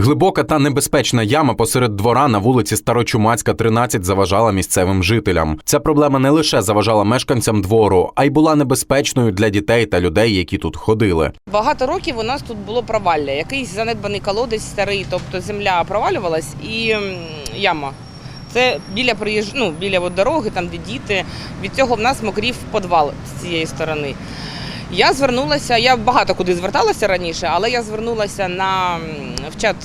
Глибока та небезпечна яма посеред двора на вулиці Старочумацька, 13 заважала місцевим жителям. Ця проблема не лише заважала мешканцям двору, а й була небезпечною для дітей та людей, які тут ходили. Багато років у нас тут було провалля, якийсь занедбаний колодець старий, тобто земля провалювалась і яма. Це біля приїж... ну, біля дороги, там де діти. Від цього в нас мокрів підвал з цієї сторони. Я звернулася, я багато куди зверталася раніше, але я звернулася на в чат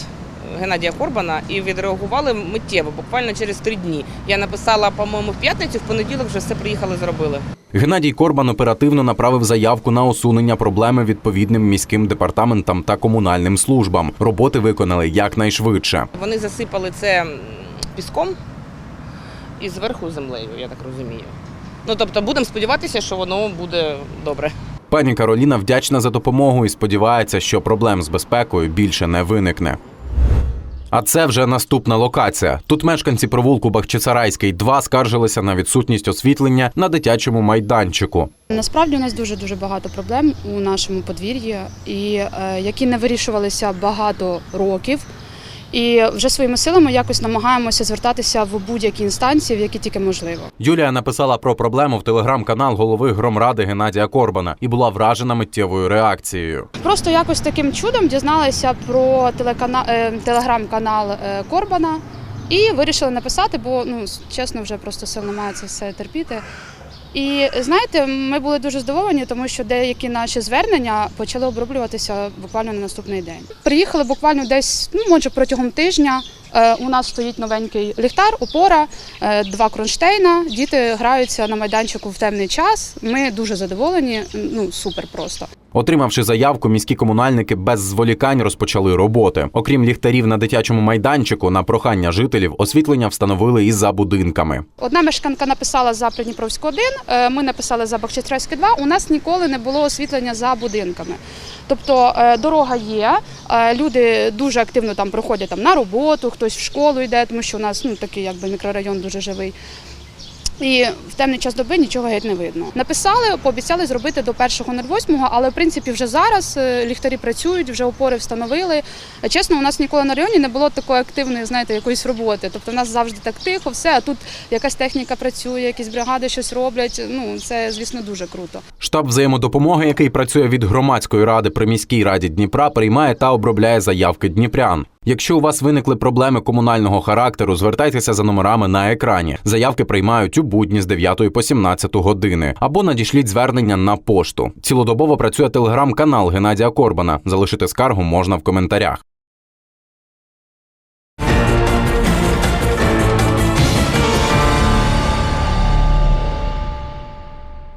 Геннадія Корбана і відреагували миттєво, буквально через три дні. Я написала, по-моєму, в п'ятницю, в понеділок вже все приїхали, зробили. Геннадій Корбан оперативно направив заявку на усунення проблеми відповідним міським департаментам та комунальним службам. Роботи виконали якнайшвидше. Вони засипали це піском і зверху землею, я так розумію. Ну тобто будемо сподіватися, що воно буде добре. Пані Кароліна вдячна за допомогу і сподівається, що проблем з безпекою більше не виникне. А це вже наступна локація. Тут мешканці провулку Бахчисарайський 2 скаржилися на відсутність освітлення на дитячому майданчику. Насправді у нас дуже дуже багато проблем у нашому подвір'ї, і е, які не вирішувалися багато років. І вже своїми силами якось намагаємося звертатися в будь-які інстанції, в які тільки можливо. Юлія написала про проблему в телеграм-канал голови громради Геннадія Корбана і була вражена миттєвою реакцією. Просто якось таким чудом дізналася про е, телеграм-канал е, Корбана і вирішила написати, бо ну чесно, вже просто сил немає це все терпіти. І знаєте, ми були дуже здивовані, тому що деякі наші звернення почали оброблюватися буквально на наступний день. Приїхали буквально десь, ну може протягом тижня. Е, У нас стоїть новенький ліхтар, опора, е, два кронштейна. Діти граються на майданчику в темний час. Ми дуже задоволені. Ну супер просто. Отримавши заявку, міські комунальники без зволікань розпочали роботи. Окрім ліхтарів на дитячому майданчику, на прохання жителів освітлення встановили і за будинками. Одна мешканка написала за Придніпровську 1, е, ми написали за Бахчисарайське 2. У нас ніколи не було освітлення за будинками. Тобто е, дорога є, е, люди дуже активно там проходять там на роботу, хтось в школу йде, тому що у нас ну такий якби мікрорайон дуже живий. І в темний час доби нічого геть не видно. Написали, пообіцяли зробити до 1.08, але в принципі вже зараз е, ліхтарі працюють, вже опори встановили. Е, Чесно, у нас ніколи на районі не було такої активної, знаєте, якоїсь роботи. Тобто в нас завжди так тихо, все, а тут якась техніка працює, якісь бригади щось роблять. Ну це, звісно, дуже круто. Штаб взаємодопомоги, який працює від громадської ради при міській раді Дніпра, приймає та обробляє заявки дніпрян. Якщо у вас виникли проблеми комунального характеру, звертайтеся за номерами на екрані. Заявки приймають у будні з 9 по 17 години або надішліть звернення на пошту. Цілодобово працює телеграм-канал Геннадія Корбана. Залишити скаргу можна в коментарях.